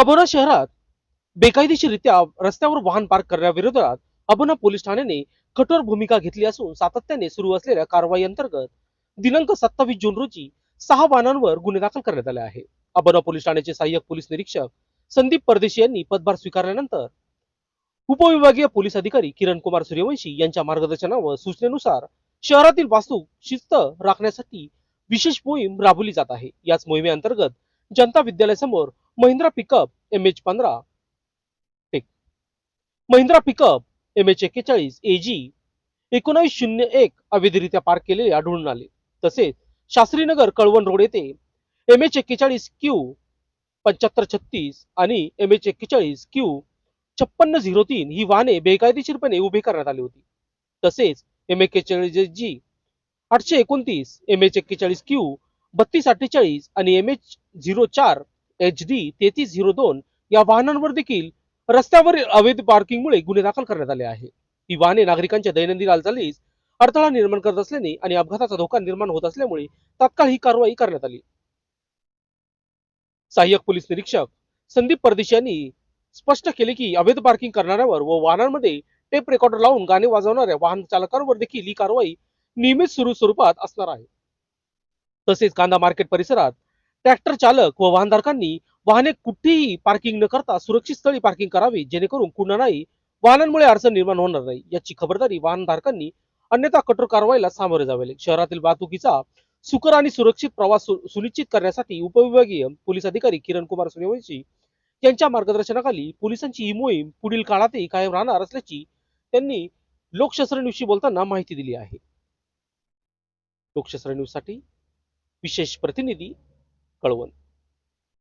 अबोना शहरात बेकायदेशीरित्या रस्त्यावर वाहन पार्क करण्याविरोधात अबोना पोलीस ठाण्याने कठोर भूमिका घेतली असून सातत्याने सुरू असलेल्या कारवाई अंतर्गत दिनांक सत्तावीस जून रोजी सहा वाहनांवर गुन्हे दाखल करण्यात आले आहे अबोना पोलीस ठाण्याचे सहाय्यक पोलीस निरीक्षक संदीप परदेशी यांनी पदभार स्वीकारल्यानंतर उपविभागीय पोलीस अधिकारी किरण कुमार सूर्यवंशी यांच्या मार्गदर्शनावर सूचनेनुसार शहरातील वास्तू शिस्त राखण्यासाठी विशेष मोहीम राबवली जात आहे. याच मोहिमेअंतर्गत जनता विद्यालयासमोर महिंद्रा पिकअप एम एच पंधरा. Take Mahindra pickup M H एक्केचाळीस ए जी एकोणावीस शून्य एक अवैधरित्या पार्क केलेले आढळून आले तसेच शास्त्रीनगर कळवण रोड येथे एम एच एक्केचाळीस क्यू पंच्याहत्तर छत्तीस आणि एम एच एक्केचाळीस क्यू छप्पन्न झिरो तीन ही वाहने बेकायदेशीरपणे उभी करण्यात आली होती. तसेच एम एक्केचाळीस जी आठशे एकोणतीस एम एच एक्केचाळीस क्यू बत्तीस अठ्ठेचाळीस आणि एम एच झिरो चार एच डी तेहतीस झिरो दोन या वाहनांवर देखील रस्त्यावरील अवैध पार्किंगमुळे गुन्हे दाखल करण्यात आले आहे ही वाहने नागरिकांच्या दैनंदिन हालचालीस अडथळा निर्माण करत असल्याने आणि अपघाताचा धोका निर्माण होत असल्यामुळे तात्काळ ही कारवाई करण्यात आली. सहाय्यक पोलीस निरीक्षक संदीप परदेश यांनी स्पष्ट केले की अवैध पार्किंग करणाऱ्यावर व वाहनांमध्ये टेप रेकॉर्डर लावून गाणे वाजवणाऱ्या वाहन चालकांवर देखील ही कारवाई नियमित सुरू स्वरूपात असणार आहे. तसेच कांदा मार्केट परिसरात ट्रॅक्टर चालक व वाहनधारकांनी वाहने कुठेही पार्किंग न करता सुरक्षित स्थळी पार्किंग करावी जेणेकरून कुणालाही वाहनांमुळे अडचण निर्माण होणार नाही याची खबरदारी वाहनधारकांनी अन्यथा कठोर कारवाईला सामोरे जावे शहरातील वाहतुकीचा सुकर आणि सुरक्षित प्रवास सुनिश्चित करण्यासाठी उपविभागीय पोलीस अधिकारी किरण कुमार सूर्यवंशी यांच्या मार्गदर्शनाखाली पोलिसांची ही मोहीम पुढील काळातही कायम राहणार असल्याची त्यांनी लोकशास्त्र न्यूजशी बोलताना माहिती दिली आहे. लोकशास्त्र न्यूजसाठी विशेष प्रतिनिधी कळवण